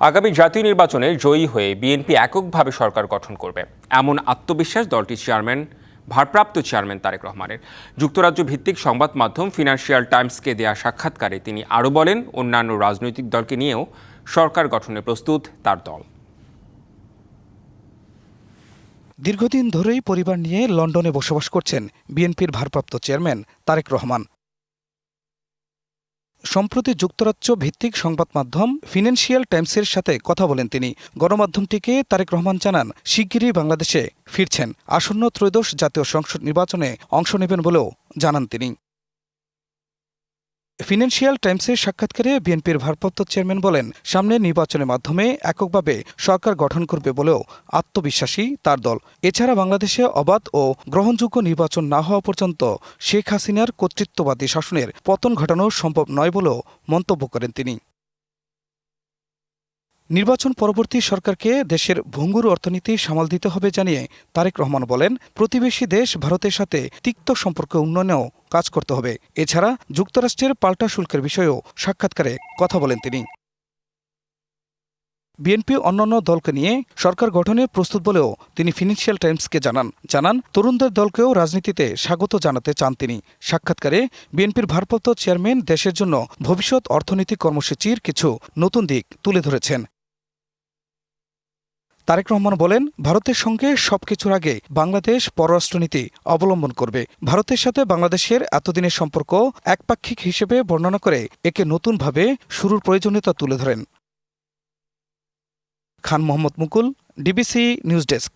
আগামী জাতীয় নির্বাচনে জয়ী হয়ে বিএনপি এককভাবে সরকার গঠন করবে, এমন আত্মবিশ্বাস দলটির চেয়ারম্যান, ভারপ্রাপ্ত চেয়ারম্যান তারেক রহমানের। যুক্তরাজ্য ভিত্তিক সংবাদ মাধ্যম ফিনান্সিয়াল টাইমসকে দেয়া সাক্ষাৎকারে তিনি আরও বলেন, অন্যান্য রাজনৈতিক দলকে নিয়েও সরকার গঠনে প্রস্তুত তার দল। দীর্ঘদিন ধরেই পরিবার নিয়ে লন্ডনে বসবাস করছেন বিএনপির ভারপ্রাপ্ত চেয়ারম্যান তারেক রহমান। সম্প্রতি যুক্তরাজ্য ভিত্তিক সংবাদ মাধ্যম ফিনান্সিয়াল টাইমসের সাথে কথা বলেন তিনি। গণমাধ্যমটিকে তারেক রহমান জানান, শিগগিরই বাংলাদেশে ফিরছেন। আসন্ন ত্রয়োদশ জাতীয় সংসদ নির্বাচনে অংশ নেবেন বলেও জানান তিনি। ফিনান্সিয়াল টাইমসের সাক্ষাৎকারে বিএনপির ভারপ্রাপ্ত চেয়ারম্যান বলেন, সামনে নির্বাচনের মাধ্যমে এককভাবে সরকার গঠন করবে বলেও আত্মবিশ্বাসী তার দল। এছাড়া বাংলাদেশে অবাধ ও গ্রহণযোগ্য নির্বাচন না হওয়া পর্যন্ত শেখ হাসিনার কর্তৃত্ববাদী শাসনের পতন ঘটানো সম্ভব নয় বলেও মন্তব্য করেন তিনি। নির্বাচন পরবর্তী সরকারকে দেশের ভঙ্গুর অর্থনীতি সামাল দিতে হবে জানিয়ে তারেক রহমান বলেন, প্রতিবেশী দেশ ভারতের সাথে তিক্ত সম্পর্ক উন্নয়নেও কাজ করতে হবে। এছাড়া যুক্তরাষ্ট্রের পাল্টা শুল্কের বিষয়েও সাক্ষাৎকারে কথা বলেন তিনি। বিএনপি অন্যান্য দলকে নিয়ে সরকার গঠনে প্রস্তুত বলেও তিনি ফিনান্সিয়াল টাইমসকে জানান। জানান, তরুণদের দলকেও রাজনীতিতে স্বাগত জানাতে চান তিনি। সাক্ষাৎকারে বিএনপির ভারপ্রাপ্ত চেয়ারম্যান দেশের জন্য ভবিষ্যৎ অর্থনৈতিক কর্মসূচির কিছু নতুন দিক তুলে ধরেছেন। তারেক রহমান বলেন, ভারতের সঙ্গে সবকিছুর আগে বাংলাদেশ পররাষ্ট্রনীতি অবলম্বন করবে। ভারতের সাথে বাংলাদেশের এতদিনের সম্পর্ক একপাক্ষিক হিসেবে বর্ণনা করে একে নতুনভাবে শুরুর প্রয়োজনীয়তা তুলে ধরেন। Khan Mohammad Mukul, DBC news desk.